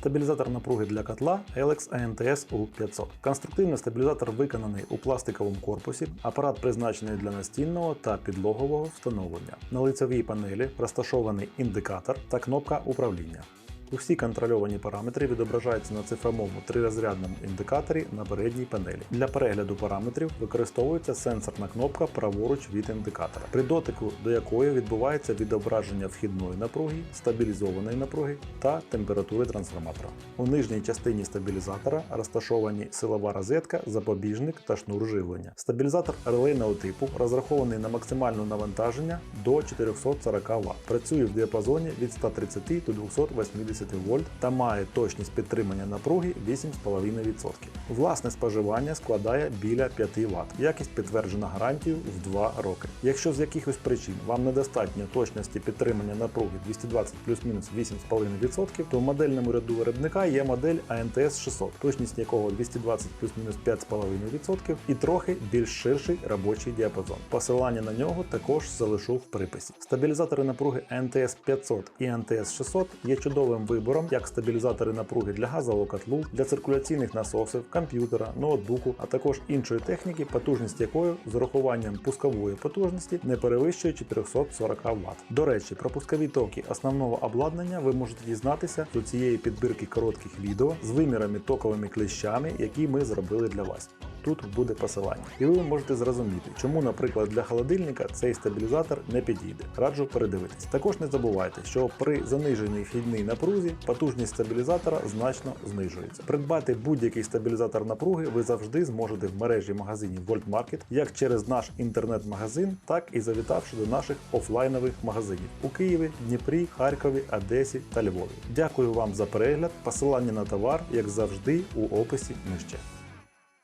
Стабілізатор напруги для котла Alex ANTS U500. Конструктивний стабілізатор виконаний у пластиковому корпусі, апарат призначений для настільного та підлогового встановлення. На лицевій панелі розташований індикатор та кнопка управління. Усі контрольовані параметри відображаються на цифровому трирозрядному індикаторі на передній панелі. Для перегляду параметрів використовується сенсорна кнопка праворуч від індикатора, при дотику до якої відбувається відображення вхідної напруги, стабілізованої напруги та температури трансформатора. У нижній частині стабілізатора розташовані силова розетка, запобіжник та шнур живлення. Стабілізатор релейного типу розрахований на максимальне навантаження до 440 Вт. Працює в діапазоні від 130 до 280 вольт та має точність підтримання напруги 8,5%. Власне споживання складає біля 5 Вт. Якість підтверджена гарантією в 2 роки. Якщо з якихось причин вам недостатньо точності підтримання напруги 220 плюс-мінус 8,5%, то в модельному ряду виробника є модель ANTS 600, точність якого 220 плюс-мінус 5,5% і трохи більш ширший робочий діапазон. Посилання на нього також залишу в приписі. Стабілізатори напруги NTS 500 і NTS 600 є чудовим вибором як стабілізатори напруги для газового котлу, для циркуляційних насосів, комп'ютера, ноутбуку, а також іншої техніки, потужність якої з урахуванням пускової потужності не перевищує 440 Вт. До речі, про пускові токи основного обладнання ви можете дізнатися з цієї підбірки коротких відео з вимірами токовими клещами, які ми зробили для вас. Тут буде посилання. І ви можете зрозуміти, чому, наприклад, для холодильника цей стабілізатор не підійде. Раджу передивитись. Також не забувайте, що при заниженій вхідній напрузі потужність стабілізатора значно знижується. Придбати будь-який стабілізатор напруги ви завжди зможете в мережі магазинів Volt Market, як через наш інтернет-магазин, так і завітавши до наших офлайнових магазинів у Києві, Дніпрі, Харкові, Одесі та Львові. Дякую вам за перегляд. Посилання на товар, як завжди, у описі нижче.